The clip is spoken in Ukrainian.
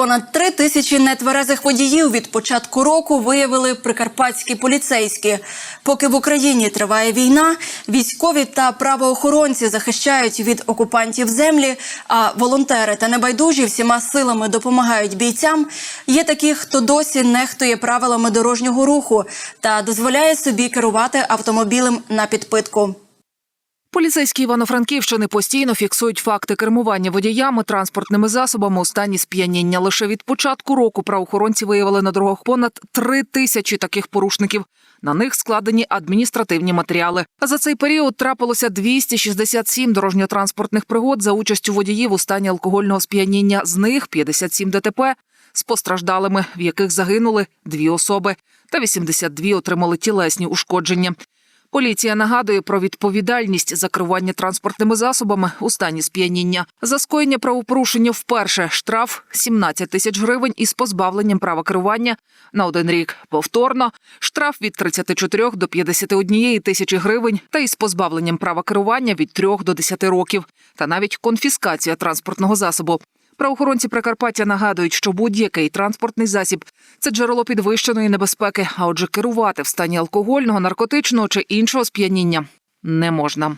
Понад три тисячі нетверезих водіїв від початку року виявили прикарпатські поліцейські. Поки в Україні триває війна, військові та правоохоронці захищають від окупантів землі, а волонтери та небайдужі всіма силами допомагають бійцям. Є такі, хто досі нехтує правилами дорожнього руху та дозволяє собі керувати автомобілем на підпитку. Поліцейські Івано-Франківщини постійно фіксують факти кермування водіями транспортними засобами у стані сп'яніння. Лише від початку року правоохоронці виявили на дорогах понад три тисячі таких порушників. На них складені адміністративні матеріали. А за цей період трапилося 267 дорожньо-транспортних пригод за участю водіїв у стані алкогольного сп'яніння. З них 57 ДТП з постраждалими, в яких загинули дві особи, та 82 отримали тілесні ушкодження. Поліція нагадує про відповідальність за керування транспортними засобами у стані сп'яніння. За скоєння правопорушення вперше штраф 17 тисяч гривень із позбавленням права керування на один рік. Повторно штраф від 34 до 51 тисячі гривень та із позбавленням права керування від 3 до 10 років, та навіть конфіскація транспортного засобу. Правоохоронці Прикарпаття нагадують, що будь-який транспортний засіб це джерело підвищеної небезпеки. А отже, керувати в стані алкогольного, наркотичного чи іншого сп'яніння не можна.